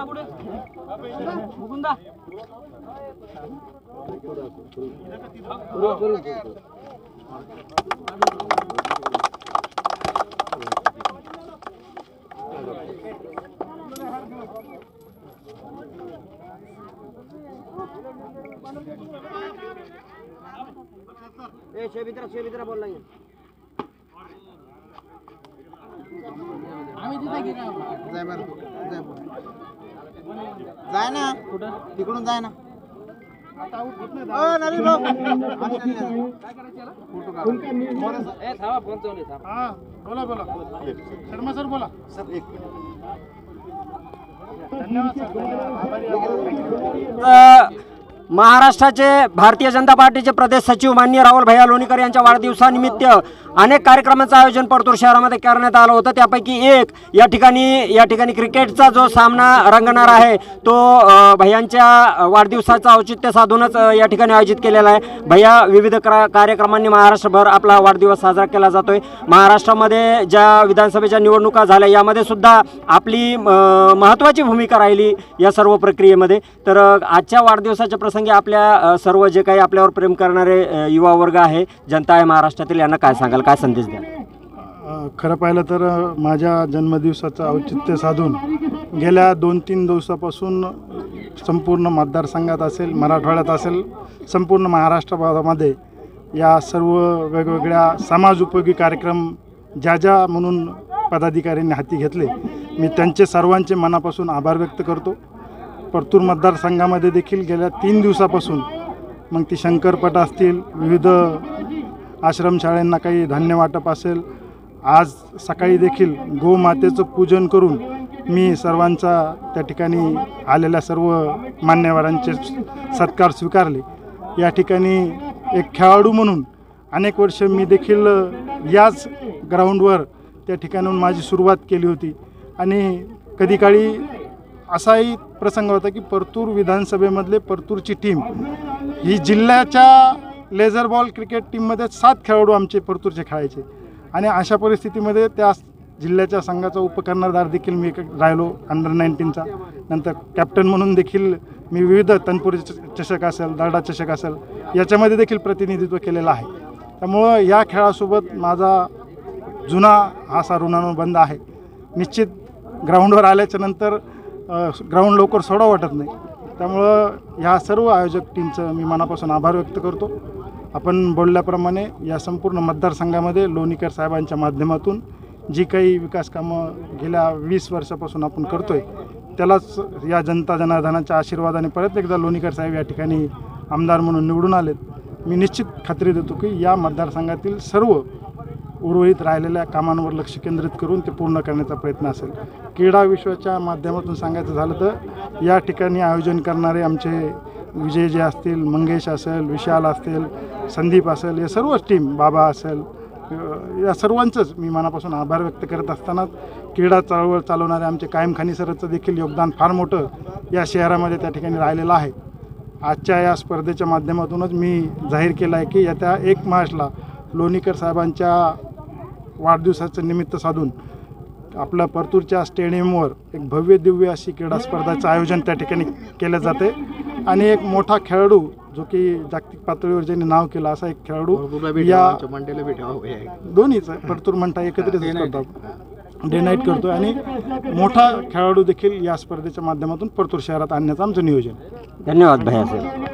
मुकुंदा कुठे मुकुंदा ए शेबित्रा शेबित्रा बोल नाही जाय बरं जाय बरं. जाय ना तिकडून जाय ना बोला बोला शर्मा सर बोला. सर एक सर धन्यवाद आभारी आहे. महाराष्ट्राचे भारतीय जनता पार्टीचे प्रदेश सचिव मान्य राहुल भैया लोणीकर यांच्या वाढदिवसानिमित्त अनेक कार्यक्रमांचं आयोजन परतूर शहरामध्ये करण्यात आलं होतं. त्यापैकी एक या ठिकाणी या ठिकाणी क्रिकेटचा जो सामना रंगणार आहे तो भैयांच्या वाढदिवसाचं औचित्य साधूनच या ठिकाणी आयोजित केलेला आहे. भैया विविध क्रा कार्यक्रमांनी महाराष्ट्रभर आपला वाढदिवस साजरा केला जातोय. महाराष्ट्रामध्ये ज्या विधानसभेच्या निवडणुका झाल्या यामध्ये सुद्धा आपली महत्त्वाची भूमिका राहिली या सर्व प्रक्रियेमध्ये. तर आजच्या वाढदिवसाच्या प्रसंगी आपल्या सर्व जे काही आपल्यावर प्रेम करणारे युवा वर्ग आहे जनता आहे महाराष्ट्रातील यांना काय सांगाल? काय संदेश द्या अ, खरं पाहिलं तर अ, माझ्या जन्मदिवसाचं औचित्य साधून गेल्या दोन तीन दिवसापासून संपूर्ण मतदारसंघात असेल मराठवाड्यात असेल संपूर्ण महाराष्ट्रामध्ये या सर्व वेगवेगळ्या समाज उपयोगी कार्यक्रम ज्या ज्या म्हणून पदाधिकाऱ्यांनी हाती घेतले मी त्यांचे सर्वांचे मनापासून आभार व्यक्त करतो. परतूर मतदारसंघामध्ये देखील गेल्या तीन दिवसापासून मग ती शंकरपट असतील विविध आश्रमशाळांना काही धान्य वाटप असेल आज सकाळी देखील गोमातेचं पूजन करून मी सर्वांचा त्या ठिकाणी आलेल्या सर्व मान्यवरांचे सत्कार स्वीकारले. या ठिकाणी एक खेळाडू म्हणून अनेक वर्ष मी देखील याच ग्राउंडवर त्या ठिकाणाहून माझी सुरुवात केली होती. आणि कधी काळी असाही प्रसंग होता की परतूर विधानसभेमधले परतूरची टीम ही जिल्ह्याच्या लेझर बॉल क्रिकेट टीममध्ये सात खेळाडू आमचे परतूरचे खेळायचे. आणि अशा परिस्थितीमध्ये त्या जिल्ह्याच्या संघाचा उपकर्णधार देखील मी राहिलो अंडर नाईन्टीनचा नंतर कॅप्टन म्हणून देखील मी विविध तनपुरी च- चषक असेल दर्डा चषक असेल याच्यामध्ये देखील प्रतिनिधित्व केलेलं आहे. त्यामुळं या खेळासोबत माझा जुना हा असा ऋणानुबंध आहे. निश्चित ग्राउंडवर आल्याच्यानंतर ग्राउंड लवकर सोडा वाटत नाही. त्यामुळं ह्या सर्व आयोजक टीमचं मी मनापासून आभार व्यक्त करतो. आपण बोलल्याप्रमाणे या संपूर्ण मतदारसंघामध्ये लोणीकर साहेबांच्या माध्यमातून जी काही विकास कामं गेल्या वीस वर्षापासून आपण करतो आहे त्यालाच या जनता जनार्दनाच्या आशीर्वादाने परत एकदा लोणीकर साहेब या ठिकाणी आमदार म्हणून निवडून आलेत. मी निश्चित खात्री देतो की या मतदारसंघातील सर्व उर्वरित राहिलेल्या कामांवर लक्ष केंद्रित करून ते पूर्ण करण्याचा प्रयत्न असेल. क्रीडा विश्वाच्या माध्यमातून सांगायचं झालं तर या ठिकाणी आयोजन करणारे आमचे विजय जे असतील मंगेश असेल विशाल असतील संदीप असेल या सर्वच टीम बाबा असेल या सर्वांचंच मी मनापासून आभार व्यक्त करत असतानाच क्रीडा चळवळ चालवणारे आमचे कायमखानी सरचं देखील योगदान फार मोठं या शहरामध्ये त्या ठिकाणी राहिलेलं आहे. आजच्या या स्पर्धेच्या माध्यमातूनच मी जाहीर केलं आहे की येत्या एक मार्चला लोणीकर साहेबांच्या वाढदिवसाचं निमित्त साधून आपल्या परतूरच्या स्टेडियमवर एक भव्य दिव्य अशी क्रीडा स्पर्धाचं आयोजन त्या ठिकाणी केलं जाते आणि एक मोठा खेळाडू जो की जागतिक पातळीवर ज्यांनी नाव केलं असा एक खेळाडू या हे आहे. दोन्हीच परतूर म्हणता एकत्रित करतो डे नाईट करतो आणि मोठा खेळाडू देखील या स्पर्धेच्या माध्यमातून परतूर शहरात आणण्याचं आमचं नियोजन. धन्यवाद भैया साहेब